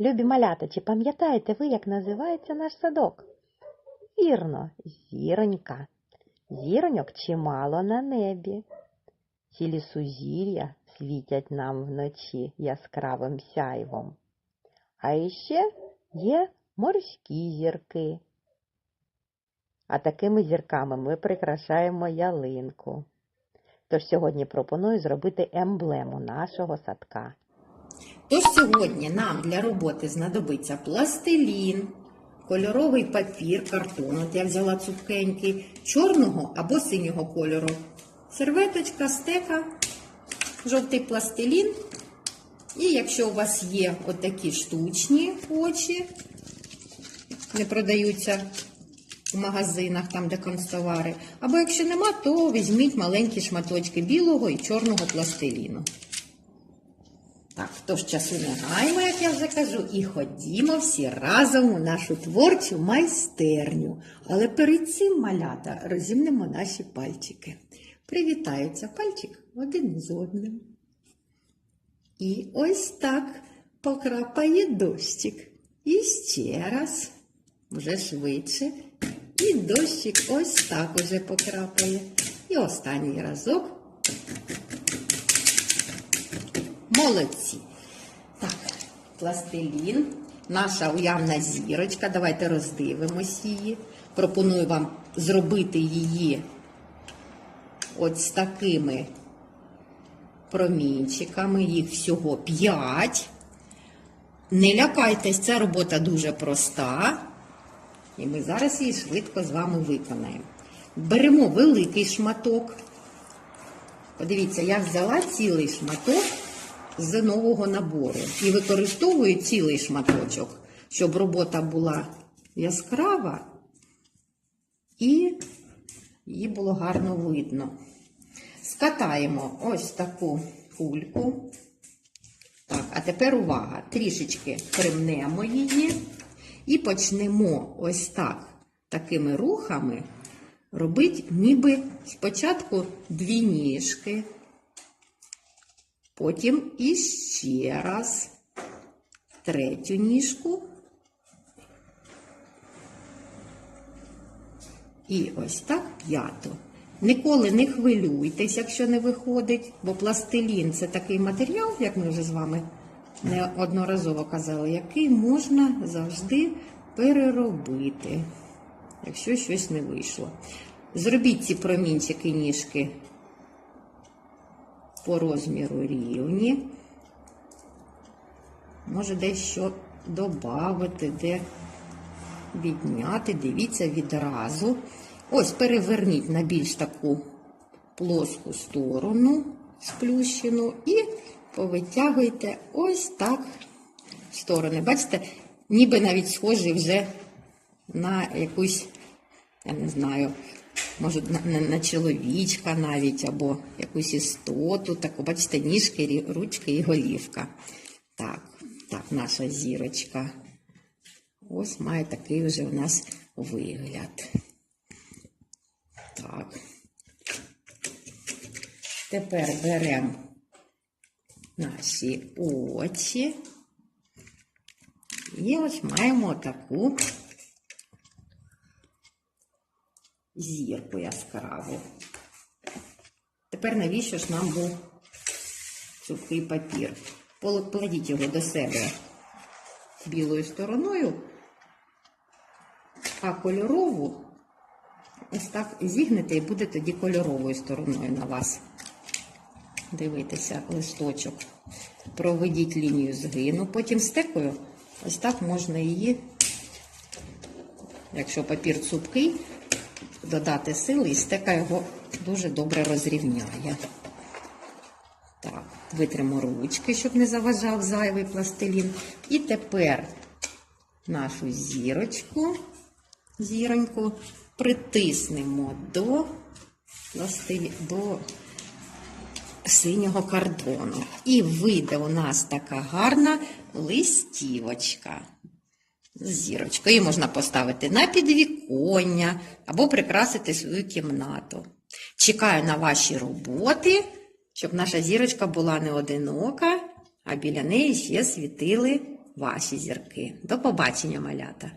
Любі малята, чи пам'ятаєте ви, як називається наш садок? Вірно, зіронька. Зіроньок чимало на небі. Цілі сузір'я світять нам вночі яскравим сяйвом. А іще є морські зірки. А такими зірками ми прикрашаємо ялинку. Тож сьогодні пропоную зробити емблему нашого садка. Тож сьогодні нам для роботи знадобиться пластилін, кольоровий папір, картон, от я взяла цупкенький, чорного або синього кольору, серветочка, стека, жовтий пластилін. І якщо у вас є отакі штучні очі, не продаються в магазинах, там, де констовари, або якщо нема, то візьміть маленькі шматочки білого і чорного пластиліну. Так, тож часу не гаймо, як я вже кажу, і ходімо всі разом у нашу творчу майстерню. Але перед цим малята розімнемо наші пальчики. Привітаються пальчик один з одним. І ось так покрапає дощик. І ще раз, вже швидше. І дощик ось так уже покрапає. І останній разок. Молодці. Так, пластилін, наша уявна зірочка. Давайте роздивимось її. Пропоную вам зробити її з такими промінчиками. Їх всього 5. Не лякайтесь, ця робота дуже проста. І ми зараз її швидко з вами виконаємо. Беремо великий шматок. Подивіться, я взяла цілий шматок з нового набору і використовую цілий шматочок, щоб робота була яскрава і її було гарно видно. Скатаємо ось таку кульку. Так, а тепер увага, трішечки примнемо її і почнемо ось так, такими рухами робити ніби спочатку дві ніжки, потім іще раз третю ніжку. І ось так п'яту. Ніколи не хвилюйтесь, якщо не виходить, бо пластилін це такий матеріал, як ми вже з вами неодноразово казали, який можна завжди переробити, якщо щось не вийшло. Зробіть ці промінчики ніжки по розміру рівні. Може дещо додати, де відняти, дивіться відразу. Ось переверніть на більш таку плоску сторону, сплющену, і повитягуйте ось так в сторони. Бачите, ніби навіть схожий вже на якусь, я не знаю, може, на, на, чоловічка навіть, або якусь істоту. Таку, бачите, ніжки, ручки і голівка. Так, так, наша зірочка. Ось має такий вже у нас вигляд. Так. Тепер беремо наші очі. І ось маємо таку зірку яскраву. Тепер навіщо ж нам був сухий папір? Покладіть його до себе білою стороною, а кольорову ось так зігнете і буде тоді кольоровою стороною на вас. Дивитися листочок. Проведіть лінію згину, потім стекою. Ось так можна її, якщо папір цупкий, додати сили і стека його дуже добре розрівняє. Так, витримо ручки, щоб не заважав зайвий пластилін. І тепер нашу зірочку, зіроньку притиснемо до, пластилі, до синього картону. І вийде у нас така гарна листівочка. Зірочкою Її можна поставити на підвіконня або прикрасити свою кімнату. Чекаю на ваші роботи, щоб наша зірочка була не одинока, а біля неї ще світили ваші зірки. До побачення, малята!